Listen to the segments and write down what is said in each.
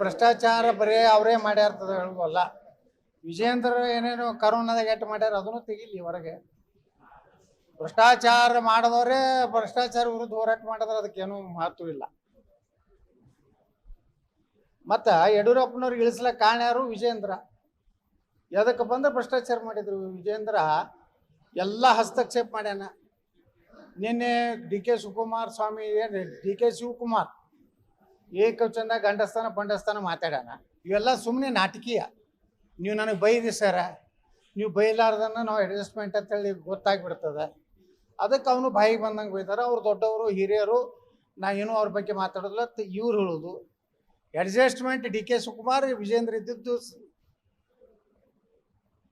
ಭ್ರಷ್ಟಾಚಾರ ಬರೇ ಅವರೇ ಮಾಡ್ಯಾರ್ತದ ಹೇಳ್ಬೋಲ್ಲ ವಿಜೇಂದ್ರ ಏನೇನೋ ಕರೋನಾದಾಗ ಎಟ್ಟು ಮಾಡ್ಯಾರ ಅದನ್ನು ತೆಗಿಲಿ ಹೊರಗೆ. ಭ್ರಷ್ಟಾಚಾರ ಮಾಡಿದವರೇ ಭ್ರಷ್ಟಾಚಾರ ವಿರುದ್ಧ ಹೋರಾಟ ಮಾಡಿದ್ರೆ ಅದಕ್ಕೇನು ಮಹತ್ವ ಇಲ್ಲ. ಮತ್ತ ಯಡಿಯೂರಪ್ಪನವ್ರಿಗೆ ಇಳಿಸ್ಲಕ್ಕ ಕಾರಣ ಯಾರು? ವಿಜೇಂದ್ರ ಎದಕ್ಕೆ ಬಂದ್ರೆ ಭ್ರಷ್ಟಾಚಾರ ಮಾಡಿದ್ರು ವಿಜೇಂದ್ರ ಎಲ್ಲ ಹಸ್ತಕ್ಷೇಪ ಮಾಡ್ಯಾನ. ನಿನ್ನೆ ಡಿ ಕೆ ಶಿವಕುಮಾರ್ ಸ್ವಾಮಿ ಡಿ ಕೆ ಶಿವಕುಮಾರ್ ಏಕವಚನ ಗಂಡಸ್ಥಾನ ಬಂಡಸ್ಥಾನ ಮಾತಾಡೋಣ. ಇವೆಲ್ಲ ಸುಮ್ಮನೆ ನಾಟಕೀಯ. ನೀವು ನನಗೆ ಬೈದಿ ಸರ. ನೀವು ಬೈಲಾರ್ದನ್ನ ನಾವು ಅಡ್ಜಸ್ಟ್ಮೆಂಟ್ ಅಂತೇಳಿ ಗೊತ್ತಾಗ್ಬಿಡ್ತದೆ. ಅದಕ್ಕೆ ಅವನು ಬಾಯಿಗೆ ಬಂದಂಗೆ ಬೈತಾರೆ. ಅವ್ರು ದೊಡ್ಡವರು, ಹಿರಿಯರು, ನಾ ಏನೂ ಅವ್ರ ಬಗ್ಗೆ ಮಾತಾಡೋದಿಲ್ಲ. ಇವ್ರು ಹೇಳೋದು. Adjustment D K Shivakumar, Vijendra ಇದ್ದಿದ್ದು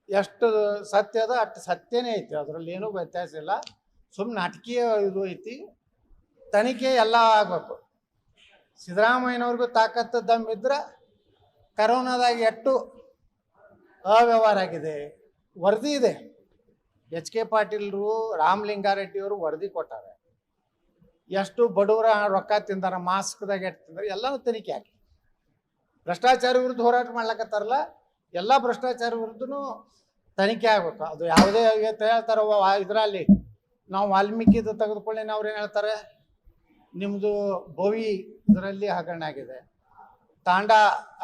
ಎಷ್ಟು ಸತ್ಯ ಅದ, ಅಷ್ಟು ಸತ್ಯನೇ ಐತಿ. ಅದರಲ್ಲಿ ಏನೂ ವ್ಯತ್ಯಾಸ ಇಲ್ಲ. ಸುಮ್ಮನೆ ನಾಟಕೀಯ ಇದು ಐತಿ. ತನಿಖೆ ಎಲ್ಲ ಆಗಬೇಕು. ಸಿದ್ದರಾಮಯ್ಯನವ್ರಿಗೂ ತಾಕತ್ತು ದಮ್ ಇದ್ರೆ ಕರೋನಾದಾಗ ಎಷ್ಟು ಅವ್ಯವಹಾರ ಆಗಿದೆ. ವರದಿ ಇದೆ. ಎಚ್ ಕೆ ಪಾಟೀಲ್ರು ರಾಮಲಿಂಗಾರೆಡ್ಡಿಯವರು ವರದಿ ಕೊಟ್ಟಾರೆ. ಎಷ್ಟು ಬಡವರ ರೊಕ್ಕ ತಿಂದಾರ, ಮಾಸ್ಕ್ದಾಗ ಎಷ್ಟು ತಿಂದಾರ, ಎಲ್ಲನೂ ತನಿಖೆ ಹಾಕಿ. ಭ್ರಷ್ಟಾಚಾರ ವಿರುದ್ಧ ಹೋರಾಟ ಮಾಡ್ಲಕತ್ತಾರಲ್ಲ, ಎಲ್ಲ ಭ್ರಷ್ಟಾಚಾರ ವಿರುದ್ಧನೂ ತನಿಖೆ ಆಗ್ಬೇಕು. ಅದು ಯಾವುದೇ ಹೇಳ್ತಾರೆ, ಇದರಲ್ಲಿ ನಾವು ವಾಲ್ಮೀಕಿದು ತೆಗೆದುಕೊಳ್ಳಿ ಅವ್ರು ಏನು ಹೇಳ್ತಾರೆ? ನಿಮ್ಮದು ಭೋವಿ ಇದರಲ್ಲಿ ಹಗರಣ ಆಗಿದೆ. ತಾಂಡ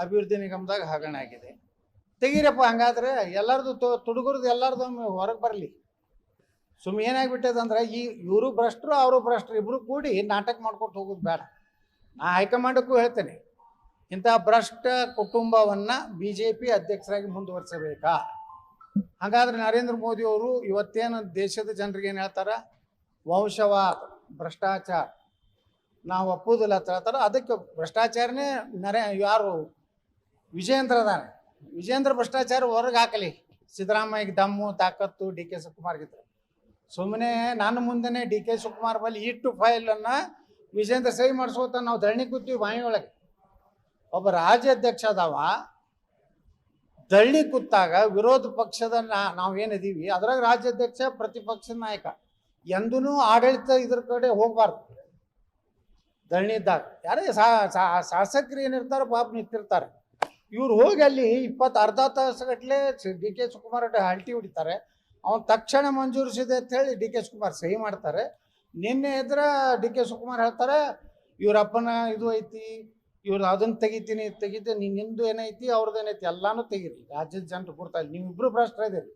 ಅಭಿವೃದ್ಧಿ ನಿಗಮದಾಗ ಹಗರಣ ಆಗಿದೆ. ತೆಗೀರಪ್ಪ, ಹಂಗಾದ್ರೆ ಎಲ್ಲರದು ತೊ, ತುಡುಗರದು ಎಲ್ಲರದು ಹೊರಗೆ ಬರಲಿ. ಸುಮ್ಮನೆ ಏನಾಗ್ಬಿಟ್ಟದ ಅಂದ್ರೆ ಈ ಇವರು ಭ್ರಷ್ಟರು, ಅವರು ಭ್ರಷ್ಟರು ಇಬ್ಬರು ಕೂಡಿ ನಾಟಕ ಮಾಡ್ಕೊಟ್ಟು ಹೋಗೋದು ಬೇಡ. ನಾ ಹೈಕಮಾಂಡಕ್ಕೂ ಹೇಳ್ತೇನೆ, ಇಂಥ ಭ್ರಷ್ಟ ಕುಟುಂಬವನ್ನು ಬಿ ಜೆ ಪಿ ಅಧ್ಯಕ್ಷರಾಗಿ ಮುಂದುವರಿಸಬೇಕಾ? ಹಾಗಾದ್ರೆ ನರೇಂದ್ರ ಮೋದಿ ಅವರು ಇವತ್ತೇನು ದೇಶದ ಜನರಿಗೆ ಏನು ಹೇಳ್ತಾರೆ? ವಂಶವಾದ, ಭ್ರಷ್ಟಾಚಾರ. ನಾವು ಒಪ್ಪುವುದಿಲ್ಲ ಅಂತ ಹೇಳ್ತಾರೆ. ಅದಕ್ಕೆ ಭ್ರಷ್ಟಾಚಾರನೇ ನರೇ, ಯಾರು ವಿಜಯೇಂದ್ರ ಅದಾನೆ ವಿಜಯೇಂದ್ರ ಭ್ರಷ್ಟಾಚಾರ ಹೊರಗೆ ಹಾಕಲಿ. ಸಿದ್ದರಾಮಯ್ಯಗೆ ದಮ್ಮು, ತಾಕತ್ತು ಡಿ ಕೆ ಶಿವಕುಮಾರ್ಗಿದ್ರೆ ಸುಮ್ಮನೆ ನನ್ನ ಮುಂದೆನೆ ಡಿ ಕೆ ಶಿವಕುಮಾರ್ ಬಲ್ಲಿ ಇಟ್ಟು ಫೈಲನ್ನು ವಿಜೇಂದ್ರ ಸಹಿ ಮಾಡಿಸ್ಕೋತ ನಾವು ಧರಣಿ ಕೂತೀವಿ ಬಾಯಿಯೊಳಗೆ ಒಬ್ಬ ರಾಜ್ಯಾಧ್ಯಕ್ಷ ಅದಾವ. ದಳ್ಳಿ ಕೂತಾಗ ವಿರೋಧ ಪಕ್ಷದ ನಾ- ನಾವೇನಿದೀವಿ ಅದ್ರಾಗ ರಾಜ್ಯಾಧ್ಯಕ್ಷ ಪ್ರತಿಪಕ್ಷದ ನಾಯಕ. ಎಂದೂ ಆಡಳಿತ ಇದ್ರ ಕಡೆ ಹೋಗ್ಬಾರ್ದು. ಧರಣಿ ಇದ್ದಾಗ. ಯಾರೇ ಶಾಸಕರು ಏನಿರ್ತಾರೆ ಪಾಪ ನಿಂತಿರ್ತಾರೆ. ಇವ್ರು ಹೋಗಿ ಅಲ್ಲಿ ಇಪ್ಪತ್ತು ಅರ್ಧ ತಾಸುಗಟ್ಲೆ ಡಿ ಕೆ ಶಿವಕುಮಾರ್ ಹಲ್ಟಿ ಹೊಡಿತಾರೆ. ಅವ್ನು ತಕ್ಷಣ ಮಂಜೂರಿಸಿದೆ ಅಂತ ಹೇಳಿ ಡಿ ಕೆ ಶಿವಕುಮಾರ್ ಸಹಿ ಮಾಡ್ತಾರೆ. ನಿನ್ನೆ ಇದ್ರೆ ಡಿ ಕೆ ಶಿವಕುಮಾರ್ ಹೇಳ್ತಾರೆ ಇವ್ರ ಅಪ್ಪನ ಇದು ಐತಿ ಇವ್ರು ಅದನ್ನು ತೆಗಿತೀನಿ ತೆಗಿತೀನಿ, ನೀನ್ ನಿಂದು ಏನೈತಿ ಅವ್ರದ್ದು ಏನೈತಿ, ಎಲ್ಲಾನು ತೆಗೀರಿ. ರಾಜ್ಯದ ಜನರು ಕೊಡ್ತಾ ಇಲ್ಲ ನೀವಿಬ್ರು ಭ್ರಷ್ಟ ಇದೀರಿ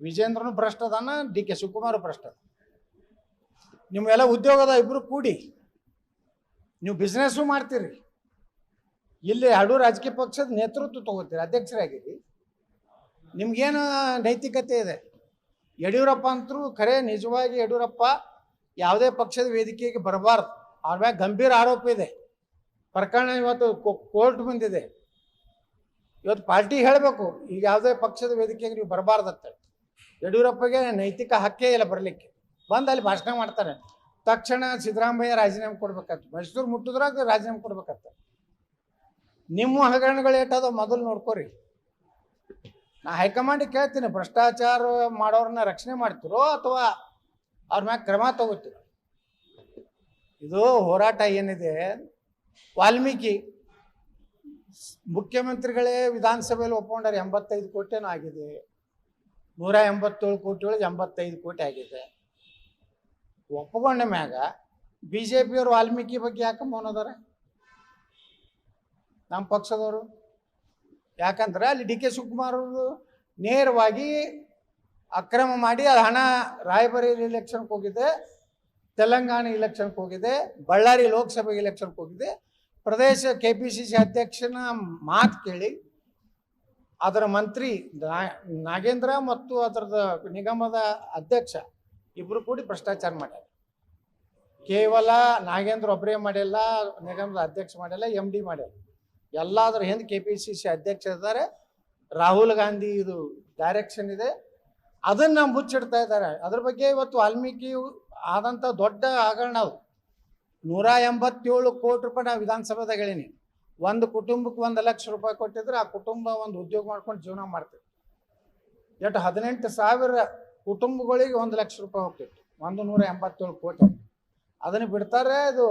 ವಿಜೇಂದ್ರನು ಭ್ರಷ್ಟ ಅದಾನ ಡಿ ಕೆ ಶಿವಕುಮಾರ್ ಭ್ರಷ್ಟ. ನಿಮ್ಮೆಲ್ಲ ಉದ್ಯೋಗದ ಇಬ್ರು ಕೂಡಿ. ನೀವು ಬಿಸ್ನೆಸ್ಸು ಮಾಡ್ತೀರಿ. ಇಲ್ಲಿ ಎರಡು ರಾಜಕೀಯ ಪಕ್ಷದ ನೇತೃತ್ವ ತಗೋತೀರಿ, ಅಧ್ಯಕ್ಷರಾಗಿರಿ. ನಿಮ್ಗೇನು ನೈತಿಕತೆ ಇದೆ? ಯಡಿಯೂರಪ್ಪ ಅಂತರೂ ಖರೆ ನಿಜವಾಗಿ ಯಡಿಯೂರಪ್ಪ ಯಾವುದೇ ಪಕ್ಷದ ವೇದಿಕೆಗೆ ಬರಬಾರ್ದು. ಅವ್ರ ಮ್ಯಾಗ ಗಂಭೀರ ಆರೋಪ ಇದೆ. ಪ್ರಕರಣ ಇವತ್ತು ಕೋರ್ಟ್ ಬಂದಿದೆ ಇವತ್ತು ಪಾರ್ಟಿ ಹೇಳಬೇಕು, ಈಗ ಯಾವುದೇ ಪಕ್ಷದ ವೇದಿಕೆಗೆ ನೀವು ಬರಬಾರ್ದತ್ತ ಯಡಿಯೂರಪ್ಪಗೆ ನೈತಿಕ ಹಕ್ಕೇ ಇಲ್ಲ ಬರಲಿಕ್ಕೆ. ಬಂದು ಅಲ್ಲಿ ಭಾಷಣ ಮಾಡ್ತಾರೆ. ತಕ್ಷಣ ಸಿದ್ದರಾಮಯ್ಯ ರಾಜೀನಾಮೆ ಕೊಡ್ಬೇಕಾಗ್ತದೆ. ಮೈಸೂರು ಮುಟ್ಟಿದ್ರಾಗ ರಾಜೀನಾಮೆ ಕೊಡ್ಬೇಕಾಗ್ತದೆ. ನಿಮ್ಮ ಹಗರಣಗಳು ಏಟದ ಮೊದಲು ನೋಡ್ಕೋರಿ. ನಾ ಹೈಕಮಾಂಡ್ ಕೇಳ್ತೀನಿ, ಭ್ರಷ್ಟಾಚಾರ ಮಾಡೋರನ್ನ ರಕ್ಷಣೆ ಮಾಡ್ತಿರೋ ಅಥವಾ ಅವ್ರ ಮ್ಯಾಗ ಕ್ರಮ ತಗೋತೀರೋ? ಇದು ಹೋರಾಟ ಏನಿದೆ? ವಾಲ್ಮೀಕಿ ಮುಖ್ಯಮಂತ್ರಿಗಳೇ ವಿಧಾನಸಭೆಯಲ್ಲಿ ಒಪ್ಕೊಂಡಾರೆ ಎಂಬತ್ತೈದು ಕೋಟಿನೂ ಆಗಿದೆ. ನೂರ ಎಂಬತ್ತೇಳು ಕೋಟಿ ಒಳಗೆ ಎಂಬತ್ತೈದು ಕೋಟಿ ಆಗಿದೆ. ಒಪ್ಕೊಂಡ ಮ್ಯಾಗ ಬಿ ಜೆ ಪಿಯವರು ವಾಲ್ಮೀಕಿ ಬಗ್ಗೆ ಯಾಕೆ ಮೌನದಾರ ನಮ್ಮ ಪಕ್ಷದವರು? ಯಾಕಂದ್ರೆ ಅಲ್ಲಿ ಡಿ ಕೆ ಶಿವಕುಮಾರ್ ಅವರು ನೇರವಾಗಿ ಅಕ್ರಮ ಮಾಡಿ ಅದು ಹಣ ರಾಯಬರೇಲಿ ಇಲೆಕ್ಷನ್ಗೆ ಹೋಗಿದೆ, ತೆಲಂಗಾಣ ಇಲೆಕ್ಷನ್ಗೆ ಹೋಗಿದೆ, ಬಳ್ಳಾರಿ ಲೋಕಸಭೆ ಇಲೆಕ್ಷನ್ಗೆ ಹೋಗಿದೆ. ಪ್ರದೇಶ ಕೆ ಪಿ ಸಿ ಸಿ ಅಧ್ಯಕ್ಷನ ಮಾತು ಕೇಳಿ ಅದರ ಮಂತ್ರಿ ನಾಗೇಂದ್ರ ಮತ್ತು ಅದರದ ನಿಗಮದ ಅಧ್ಯಕ್ಷ ಇಬ್ಬರು ಕೂಡಿ ಭ್ರಷ್ಟಾಚಾರ ಮಾಡ್ಯಾರ. ಕೇವಲ ನಾಗೇಂದ್ರ ಒಬ್ಬರೇ ಮಾಡಿಲ್ಲ, ನಿಗಮದ ಅಧ್ಯಕ್ಷ ಮಾಡಿಲ್ಲ ಎಂ ಡಿ ಮಾಡಿಲ್ಲ. ಎಲ್ಲಾದ್ರ ಹಿಂದೆ ಕೆ ಪಿ ಸಿ ಸಿ ಅಧ್ಯಕ್ಷ ಇದ್ದಾರೆ. ರಾಹುಲ್ ಗಾಂಧಿ ಇದು ಡೈರೆಕ್ಷನ್ ಇದೆ. ಅದನ್ನ ಮುಚ್ಚಿಡ್ತಾ ಇದ್ದಾರೆ. ಅದ್ರ ಬಗ್ಗೆ ಇವತ್ತು ವಾಲ್ಮೀಕಿ ಆದಂಥ ದೊಡ್ಡ ಹಗರಣ ಅದು. ನೂರ ಎಂಬತ್ತೇಳು ಕೋಟಿ ರೂಪಾಯಿ ನಾವು ವಿಧಾನಸಭೆದಾಗ ಹೇಳೀನಿ. ಒಂದು ಕುಟುಂಬಕ್ಕೆ ಒಂದು ಲಕ್ಷ ರೂಪಾಯಿ ಕೊಟ್ಟಿದ್ರೆ ಆ ಕುಟುಂಬ ಒಂದು ಉದ್ಯೋಗ ಮಾಡ್ಕೊಂಡು ಜೀವನ ಮಾಡ್ತೀವಿ ಎಷ್ಟು ಹದಿನೆಂಟು ಸಾವಿರ ಕುಟುಂಬಗಳಿಗೆ ಒಂದು ಲಕ್ಷ ರೂಪಾಯಿ ಹೋಗ್ತಿತ್ತು. ಒಂದು ನೂರ ಎಂಬತ್ತೇಳು ಕೋಟಿ. ಅದನ್ನು ಬಿಡ್ತಾರೆ ಇದು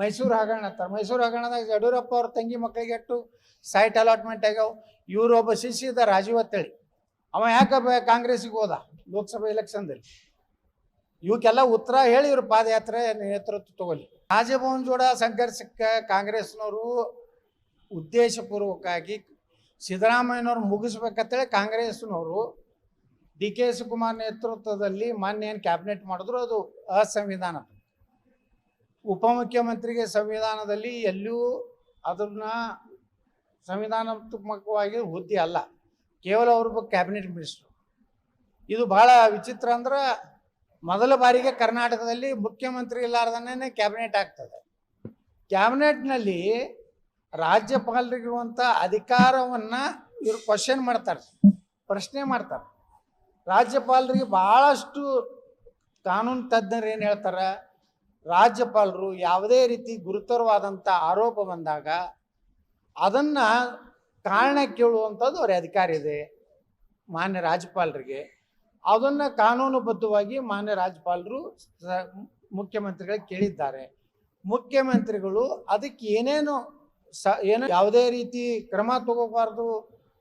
ಮೈಸೂರು ಹಗರಣ ಅಂತಾರೆ ಮೈಸೂರು ಹಗರಣದಾಗ ಯಡಿಯೂರಪ್ಪ ಅವ್ರ ತಂಗಿ ಮಕ್ಕಳಿಗೆ ಎಷ್ಟು ಸೈಟ್ ಅಲಾಟ್ಮೆಂಟ್ ಆಗ್ಯಾವ. ಇವರು ಒಬ್ಬ ಶಿಷ್ಯ ಇದ್ದ ರಾಜೀವ್ ಅಂತೇಳಿ ಅವ ಯಾಕೆ ಕಾಂಗ್ರೆಸ್ಸಿಗೆ ಹೋದ? ಲೋಕಸಭೆ ಎಲೆಕ್ಷನ್ದಲ್ಲಿ ಇವಕ್ಕೆಲ್ಲ ಉತ್ತರ ಹೇಳಿ ಇವ್ರು ಪಾದಯಾತ್ರೆ ನೇತೃತ್ವ ತಗೊಳ್ಳಿ. ರಾಜಭವನ್ ಜೋಡ ಸಂಘರ್ಷಕ್ಕೆ ಕಾಂಗ್ರೆಸ್ನವರು ಉದ್ದೇಶಪೂರ್ವಕವಾಗಿ ಸಿದ್ದರಾಮಯ್ಯನವ್ರು ಮುಗಿಸ್ಬೇಕಂತೇಳಿ ಕಾಂಗ್ರೆಸ್ನವರು ಡಿ ಕೆ ಶಿವಕುಮಾರ್ ನೇತೃತ್ವದಲ್ಲಿ ಮೊನ್ನೆ ಏನು ಕ್ಯಾಬಿನೆಟ್ ಮಾಡಿದ್ರು ಅದು ಅಸಂವಿಧಾನ. ಉಪಮುಖ್ಯಮಂತ್ರಿಗೆ ಸಂವಿಧಾನದಲ್ಲಿ ಎಲ್ಲೂ ಅದನ್ನ ಸಂವಿಧಾನಾತ್ಮಕವಾಗಿ ಹುದ್ದೆ ಅಲ್ಲ. ಕೇವಲ ಅವ್ರ ಕ್ಯಾಬಿನೆಟ್ ಮಿನಿಸ್ಟ್ರು ಇದು ಬಹಳ ವಿಚಿತ್ರ ಅಂದ್ರೆ ಮೊದಲ ಬಾರಿಗೆ ಕರ್ನಾಟಕದಲ್ಲಿ ಮುಖ್ಯಮಂತ್ರಿ ಇಲ್ಲಾರ್ದನೇ ಕ್ಯಾಬಿನೆಟ್ ಆಗ್ತದೆ. ಕ್ಯಾಬಿನೆಟ್ನಲ್ಲಿ ರಾಜ್ಯಪಾಲರಿಗಿರುವಂಥ ಅಧಿಕಾರವನ್ನು ಇವರು ಕ್ವಶನ್ ಮಾಡ್ತಾರೆ, ಪ್ರಶ್ನೆ ಮಾಡ್ತಾರೆ. ರಾಜ್ಯಪಾಲರಿಗೆ ಭಾಳಷ್ಟು ಕಾನೂನು ತಜ್ಞರು ಏನು ಹೇಳ್ತಾರೆ? ರಾಜ್ಯಪಾಲರು ಯಾವುದೇ ರೀತಿ ಗುರುತರವಾದಂಥ ಆರೋಪ ಬಂದಾಗ ಅದನ್ನು ಕಾರಣ ಕೇಳುವಂಥದ್ದು ಅವರ ಅಧಿಕಾರ ಇದೆ, ಮಾನ್ಯ ರಾಜ್ಯಪಾಲರಿಗೆ. ಅದನ್ನು ಕಾನೂನುಬದ್ಧವಾಗಿ ಮಾನ್ಯ ರಾಜ್ಯಪಾಲರು ಮುಖ್ಯಮಂತ್ರಿಗಳಿಗೆ ಕೇಳಿದ್ದಾರೆ. ಮುಖ್ಯಮಂತ್ರಿಗಳು ಅದಕ್ಕೆ ಏನೇನು ಸ, ಏನು ಯಾವುದೇ ರೀತಿ ಕ್ರಮ ತಗೋಬಾರ್ದು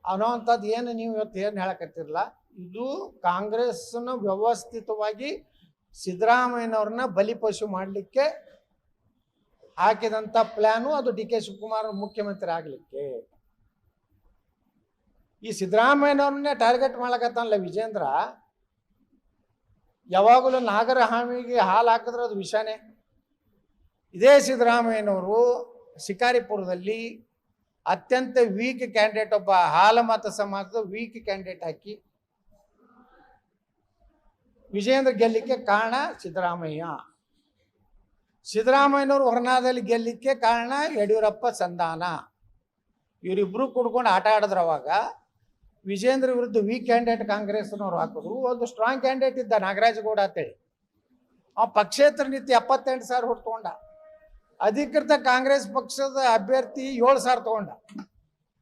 ಅನ್ನೋವಂಥದ್ದು ಏನು ನೀವು ಇವತ್ತು ಏನು ಹೇಳಕತ್ತಿರಲ್ಲ, ಇದು ಕಾಂಗ್ರೆಸ್ನ ವ್ಯವಸ್ಥಿತವಾಗಿ ಸಿದ್ದರಾಮಯ್ಯನವ್ರನ್ನ ಬಲಿಪಶು ಮಾಡಲಿಕ್ಕೆ ಹಾಕಿದಂಥ ಪ್ಲ್ಯಾನು ಅದು ಡಿ ಕೆ ಶಿವಕುಮಾರ್ ಮುಖ್ಯಮಂತ್ರಿ ಆಗಲಿಕ್ಕೆ. ಈ ಸಿದ್ದರಾಮಯ್ಯನವ್ರನ್ನೇ ಟಾರ್ಗೆಟ್ ಮಾಡಕತ್ತಾನಲ್ಲ ವಿಜೇಂದ್ರ? ಯಾವಾಗಲೂ ನಾಗರ ಹಾಮಿಗೆ ಹಾಲು ಹಾಕಿದ್ರೆ ಅದು ವಿಷಾನೇ. ಇದೇ ಸಿದ್ದರಾಮಯ್ಯನವರು ಶಿಕಾರಿಪುರದಲ್ಲಿ ಅತ್ಯಂತ ವೀಕ್ ಕ್ಯಾಂಡಿಡೇಟ್ ಒಬ್ಬ ಹಾಲ ಮತ ಸಮಾಜದ ವೀಕ್ ಕ್ಯಾಂಡಿಡೇಟ್ ಹಾಕಿ ವಿಜೇಂದ್ರ ಗೆಲ್ಲಿಕ್ಕೆ ಕಾರಣ ಸಿದ್ದರಾಮಯ್ಯ. ಸಿದ್ದರಾಮಯ್ಯನವರು ಹೊರನಾದಲ್ಲಿ ಗೆಲ್ಲಿಕ್ಕೆ ಕಾರಣ ಯಡಿಯೂರಪ್ಪ ಸಂಧಾನ. ಇವರಿಬ್ಬರು ಕುಡ್ಕೊಂಡು ಆಟ ಆಡಿದ್ರು ಅವಾಗ. ವಿಜೇಂದ್ರ ವಿರುದ್ಧ ವೀಕ್ ಕ್ಯಾಂಡಿಡೇಟ್ ಕಾಂಗ್ರೆಸ್ನವ್ರು ಹಾಕಿದ್ರು. ಒಂದು ಸ್ಟ್ರಾಂಗ್ ಕ್ಯಾಂಡಿಡೇಟ್ ಇದ್ದ ನಾಗರಾಜ್ ಗೌಡ ಅಂತೇಳಿ. ಆ ಪಕ್ಷೇತರ ನೀತಿ ಎಪ್ಪತ್ತೆಂಟು ಸಾವಿರ ಹುಟ್ಕೊಂಡ ಅಧಿಕೃತ ಕಾಂಗ್ರೆಸ್ ಪಕ್ಷದ ಅಭ್ಯರ್ಥಿ ಏಳು ಸಾವಿರ ತಗೊಂಡ.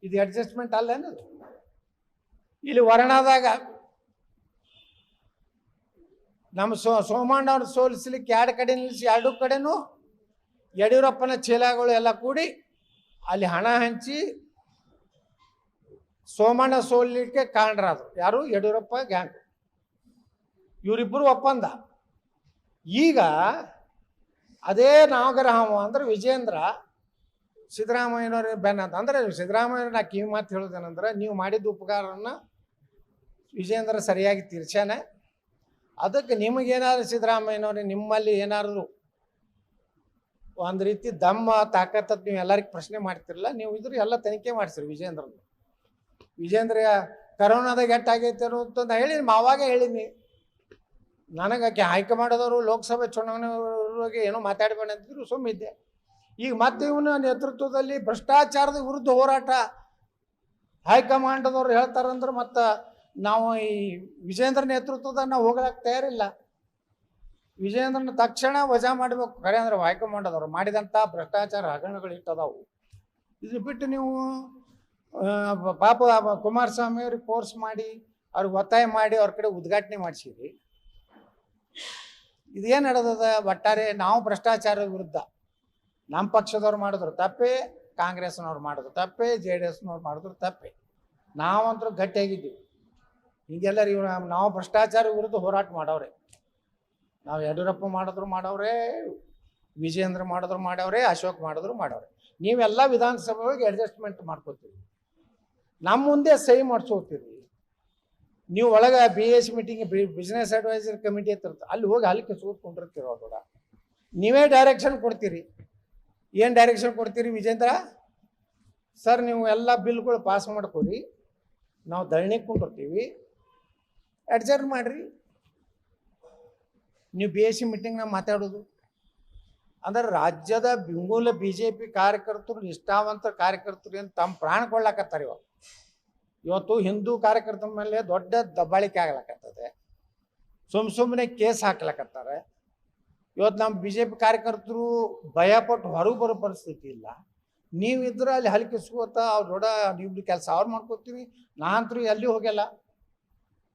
ಇದು ಅಡ್ಜಸ್ಟ್ಮೆಂಟ್ ಅಲ್ಲೇನು ಇಲ್ಲಿ ವರ್ಣದಾಗ ನಮ್ಮ ಸೋ ಸೋಮಣ್ಣ ಅವ್ರ ಸೋಲಿಸ್ಲಿಕ್ಕೆ ಎರಡು ಕಡೆ ನಿಲ್ಲಿಸಿ ಎರಡು ಕಡೆನೂ ಯಡಿಯೂರಪ್ಪನ ಚೀಲಗಳು ಎಲ್ಲ ಕೂಡಿ ಅಲ್ಲಿ ಹಣ ಹಂಚಿ ಸೋಮಣ್ಣ ಸೋಲಿಕ್ಕೆ ಕಾರಣರಾದ್ರು. ಯಾರು? ಯಡಿಯೂರಪ್ಪ, ಗ್ಯಾಂಗ್. ಇವರಿಬ್ಬರು ಒಪ್ಪಂದ. ಈಗ ಅದೇ ನಾಗರಹಾಮ ಅಂದ್ರೆ ವಿಜೇಂದ್ರ, ಸಿದ್ದರಾಮಯ್ಯನವ್ರ ಬೆನ್ನ ಅಂತ. ಅಂದ್ರೆ ಸಿದ್ದರಾಮಯ್ಯ ನಾ ಕಿವಿ ಮಾತು ಹೇಳೋದೇನಂದ್ರೆ, ನೀವು ಮಾಡಿದ ಉಪಕಾರವನ್ನು ವಿಜೇಂದ್ರ ಸರಿಯಾಗಿ ತೀರ್ಸ್ಯಾನೆ. ಅದಕ್ಕೆ ನಿಮಗೇನಾದ್ರು ಸಿದ್ದರಾಮಯ್ಯನವ್ರೆ, ನಿಮ್ಮಲ್ಲಿ ಏನಾದ್ರು ಒಂದು ರೀತಿ ದಮ್ಮ ತಾಕತ್ತ ನೀವು ಎಲ್ಲರಿಗೂ ಪ್ರಶ್ನೆ ಮಾಡ್ತಿರಲ್ಲ, ನೀವು ಇದ್ರ ಎಲ್ಲ ತನಿಖೆ ಮಾಡಿಸ್ರಿ ವಿಜೇಂದ್ರನ. ವಿಜೇಂದ್ರ, ಕರೋನಾದಾಗ ಎಟ್ಟಾಗೈತೆ ಅಂತ ನಾ ಹೇಳಿ ಮಾವಾಗೆ ಹೇಳಿನಿ ನನಗೆ ಆಕೆ ಮಾಡೋದವರು ಲೋಕಸಭೆ ಚುನಾವಣೆಗೆ ಏನೋ ಮಾತಾಡಬೇಡ ಅಂತಿದ್ರು, ಸುಮ್ಮಿದ್ದೆ. ಈಗ ಮತ್ತೆ ಇವನ ನೇತೃತ್ವದಲ್ಲಿ ಭ್ರಷ್ಟಾಚಾರದ ವಿರುದ್ಧ ಹೋರಾಟ ಹೈಕಮಾಂಡದವ್ರು ಹೇಳ್ತಾರಂದ್ರೆ ಮತ್ತು ನಾವು ಈ ವಿಜೇಂದ್ರ ನೇತೃತ್ವದಾಗ ನಾವು ಹೋಗೋದಕ್ಕೆ ತಯಾರಿಲ್ಲ. ವಿಜೇಂದ್ರನ ತಕ್ಷಣ ವಜಾ ಮಾಡಬೇಕು. ಖರೆ ಅಂದ್ರೆ ಹೈಕಮಾಂಡದವ್ರು ಮಾಡಿದಂಥ ಭ್ರಷ್ಟಾಚಾರ ಹಗರಣಗಳು ಇಟ್ಟದಾವು. ಇದು ಬಿಟ್ಟು ನೀವು ಪಾಪ ಕುಮಾರಸ್ವಾಮಿ ಅವ್ರಿಗೆ ಫೋರ್ಸ್ ಮಾಡಿ ಅವ್ರಿಗೆ ಒತ್ತಾಯ ಮಾಡಿ ಅವ್ರ ಕಡೆ ಉದ್ಘಾಟನೆ ಮಾಡಿಸಿರಿ. ಇದೇನು ನಡೆದದ? ಒಟ್ಟಾರೆ ನಾವು ಭ್ರಷ್ಟಾಚಾರ ವಿರುದ್ಧ. ನಮ್ಮ ಪಕ್ಷದವ್ರು ಮಾಡಿದ್ರು ತಪ್ಪೇ, ಕಾಂಗ್ರೆಸ್ನವ್ರು ಮಾಡಿದ್ರು ತಪ್ಪೇ, ಜೆ ಡಿ ಎಸ್ನವ್ರು ಮಾಡಿದ್ರು ತಪ್ಪೇ. ನಾವಂತರೂ ಗಟ್ಟಿಯಾಗಿದ್ದೀವಿ. ಹಿಂಗೆಲ್ಲ ಇವ್ರು ನಾವು ಭ್ರಷ್ಟಾಚಾರ ವಿರುದ್ಧ ಹೋರಾಟ ಮಾಡವ್ರೆ. ನಾವು ಯಡಿಯೂರಪ್ಪ ಮಾಡಿದ್ರು ಮಾಡವ್ರೆ, ವಿಜಯೇಂದ್ರ ಮಾಡಿದ್ರು ಮಾಡವ್ರೆ, ಅಶೋಕ್ ಮಾಡಿದ್ರು ಮಾಡವ್ರೆ. ನೀವೆಲ್ಲ ವಿಧಾನಸಭೆ ಒಳಗೆ ಅಡ್ಜಸ್ಟ್ಮೆಂಟ್ ಮಾಡ್ಕೋತೀರಿ. ನಮ್ಮ ಮುಂದೆ ಸಹಿ ಮಾಡಿಸ್ಕೋತೀರಿ ನೀವು ಒಳಗೆ B S meeting business adviser committee ಅಂತ ಅಲ್ಲಿ ಹೋಗಿ ಅಲ್ಲಿ ಕೂತ್ಕೊಂಡಿರ್ತೀರ ಕೂಡ. ನೀವೇ ಡೈರೆಕ್ಷನ್ ಕೊಡ್ತೀರಿ. ಏನು ಡೈರೆಕ್ಷನ್ ಕೊಡ್ತೀರಿ ವಿಜೇಂದ್ರ? ಸರ್ ನೀವು ಎಲ್ಲ ಬಿಲ್ಗಳು ಪಾಸ್ ಮಾಡ್ಕೊರಿ. ನಾವು ಧರಣಿ ಕುಂಡಿರ್ತೀವಿ ಅಡ್ಜಸ್ಟ್ ಮಾಡ್ರಿ. ನೀವು ಬಿ ಎಸ್ ಸಿ ಮೀಟಿಂಗ್ನಾಗ ಮಾತಾಡೋದು. ಅಂದ್ರೆ ರಾಜ್ಯದ ಬೆಂಗೂಲ ಬಿ ಜೆ ಪಿ ಕಾರ್ಯಕರ್ತರು, ನಿಷ್ಠಾವಂತ ಕಾರ್ಯಕರ್ತರು ಏನು ತಮ್ಮ ಪ್ರಾಣ ಕೊಡ್ಲಾಕತ್ತಾರ ಇವಾಗ. ಇವತ್ತು ಹಿಂದೂ ಕಾರ್ಯಕರ್ತರ ಮೇಲೆ ದೊಡ್ಡ ದಬ್ಬಾಳಿಕೆ ಆಗ್ಲಕತ್ತದೆ. ಸುಮ್ ಸುಮ್ಮನೆ ಕೇಸ್ ಹಾಕ್ಲಕತ್ತಾರೆ. ಇವತ್ತು ನಮ್ಮ ಬಿ ಜೆ ಪಿ ಕಾರ್ಯಕರ್ತರು ಭಯಪಟ್ಟು ಹೊರಗೆ ಬರೋ ಪರಿಸ್ಥಿತಿ ಇಲ್ಲ. ನೀವಿದ್ರೆ ಅಲ್ಲಿ ಹಲ್ಕಿಸ್ಕೋತ ಅವ್ರು ದೊಡ್ಡ ನೀವು ಕೆಲಸ ಅವ್ರು ಮಾಡ್ಕೋತೀವಿ ನಾನಂತರೂ ಎಲ್ಲಿ ಹೋಗ್ಯಲ್ಲ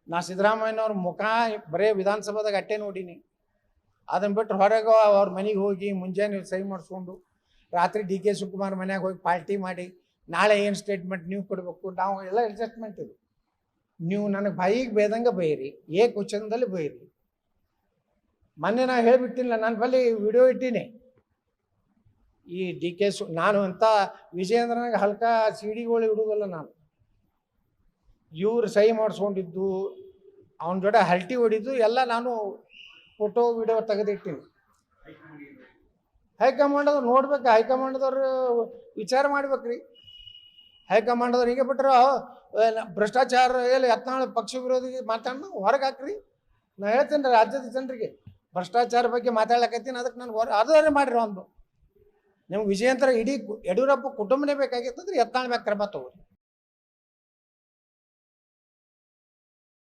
ನಾ ಸಿದ್ದರಾಮಯ್ಯನವ್ರ ಮುಖ ಬರೇ ವಿಧಾನಸಭಾದಾಗ ಅಟ್ಟೆ ನೋಡೀನಿ. ಅದನ್ನು ಬಿಟ್ಟು ಹೊರಗೆ ಅವ್ರ ಮನೆಗೆ ಹೋಗಿ ಮುಂಜಾನೆ ಸಹಿ ಮಾಡಿಸ್ಕೊಂಡು ರಾತ್ರಿ ಡಿ ಕೆ ಶಿವಕುಮಾರ್ ಮನೆಯಾಗ ಹೋಗಿ ಪಾರ್ಟಿ ಮಾಡಿ ನಾಳೆ ಏನು ಸ್ಟೇಟ್ಮೆಂಟ್ ನೀವು ಕೊಡಬೇಕು? ನಾವು ಎಲ್ಲ ಅಡ್ಜಸ್ಟ್ಮೆಂಟ್ ಇದು. ನೀವು ನನಗೆ ಬಾಯಿಗೆ ಬೇದಂಗೆ ಬೈರಿ, ಏ ಕ್ವಶನ್ದಲ್ಲಿ ಬೈರಿ. ಮೊನ್ನೆ ನಾನು ಹೇಳಿಬಿಟ್ಟಿಲ್ಲ, ನಾನು ಬಳಿ ವಿಡಿಯೋ ಇಟ್ಟೀನಿ. ಈ ಡಿ ಕೆ ಸು, ನಾನು ಅಂತ ವಿಜಯೇಂದ್ರನಾಗ ಹಲ್ಕ ಸಿಡಿಗಳು ಇಡುವುದಲ್ಲ ನಾನು. ಇವ್ರು ಸಹಿ ಮಾಡಿಸ್ಕೊಂಡಿದ್ದು, ಅವನ ಜೊತೆ ಹಲ್ಟಿ ಹೊಡಿದ್ದು ಎಲ್ಲ ನಾನು ಫೋಟೋ ವಿಡಿಯೋ ತೆಗೆದಿಟ್ಟಿನಿ. ಹೈಕಮಾಂಡದವ್ರು ನೋಡ್ಬೇಕು ಹೈಕಮಾಂಡದವ್ರು ವಿಚಾರ ಮಾಡ್ಬೇಕ್ರಿ. ಹೈಕಮಾಂಡದವ್ರು ಹೀಗೆ ಬಿಟ್ರೆ ಭ್ರಷ್ಟಾಚಾರ ಎಲ್ಲಿ ಹತ್ನಾಳು ಪಕ್ಷ ವಿರೋಧಿಗೆ ಮಾತಾಡ್ನ, ಹೊರಗೆ ಹಾಕ್ರಿ. ನಾ ಹೇಳ್ತೀನಿ ರಾಜ್ಯದ ಜನರಿಗೆ, ಭ್ರಷ್ಟಾಚಾರ ಬಗ್ಗೆ ಮಾತಾಡ್ಲಕತ್ತೀನಿ, ಅದಕ್ಕೆ ನಾನು ಹೊರ ಅದೇ ಮಾಡಿರೋ ಒಂದು ನಿಮ್ಗೆ ವಿಜಯಂತರ ಇಡೀ ಯಡಿಯೂರಪ್ಪ ಕುಟುಂಬನೇ ಬೇಕಾಗಿತ್ತಂದ್ರೆ ಯತ್ನಾಳ್ ಮ್ಯಾಗ ಕ್ರಮ ತಗೋರಿ.